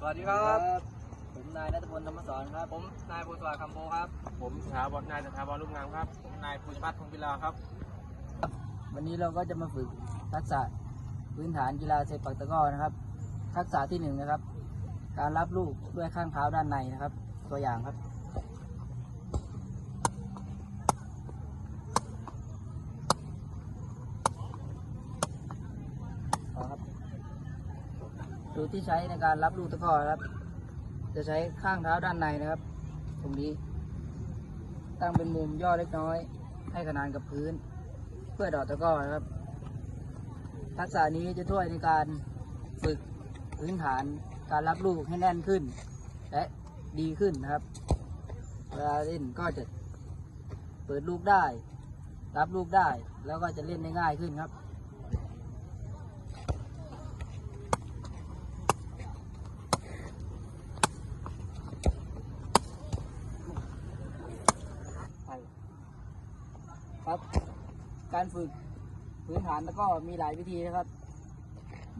สวัสดีครับ ผมนายนัทพลธรรมสอนครับ ผมนายภูสวัสดิ์คำโพครับ ผมสถาบนนายสถาบนลูกงามครับ ผมนายภูมิพัฒน์พงศ์พิลาครับ วันนี้เราก็จะมาฝึกทักษะพื้นฐานกีฬาเซปักตะกร้อนะครับ ทักษะที่หนึ่งนะครับ การรับลูกด้วยข้างเท้าด้านในนะครับ ตัวอย่างครับ ต่อครับ สูตรที่ใช้ในการรับลูกตะกร้อครับ จะใช้ข้างเท้าด้านในนะครับ ตรงนี้ ตั้งเป็นมุมย่อเล็กน้อย ให้ขนานกับพื้น เพื่อดอกตะกร้อนะครับ ทักษะนี้จะช่วยในการฝึกพื้นฐานการรับลูกให้แน่นขึ้น และดีขึ้นนะครับ เวลาเล่นก็จะเปิดลูกได้ รับลูกได้แล้วก็จะเล่นได้ง่ายขึ้นครับ ครับ การฝึกพื้นฐานแล้วก็มีหลายวิธีนะครับ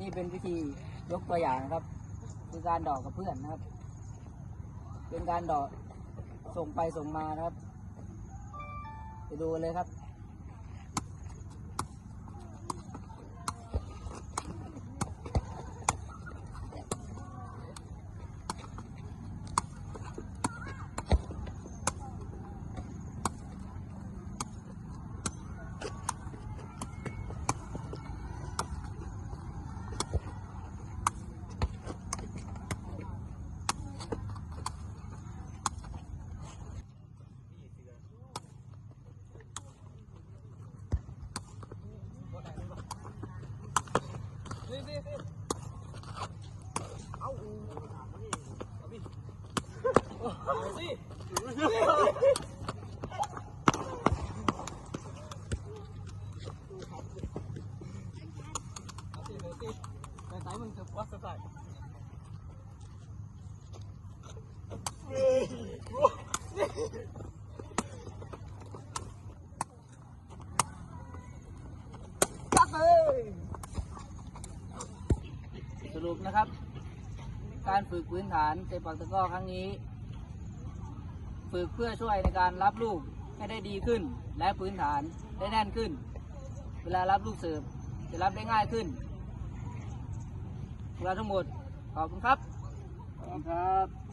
นี่เป็นวิธียกตัวอย่างนะครับ คือการดอกกับเพื่อนนะครับ เป็นการดอกส่งไปส่งมานะครับ ไปดูเลยครับ แต่สายมันจะวัดสไตล์ ส รุปนะครับ การฝึกพื้นฐานเตะปักตะก้อครั้งนี้ ฝึกเพื่อช่วยในการรับลูกให้ได้ดีขึ้น และพื้นฐานได้แน่นขึ้น เวลารับลูกเสิร์ฟจะรับได้ง่ายขึ้นเวลาทั้งหมดขอบคุณครับขอบคุณครับ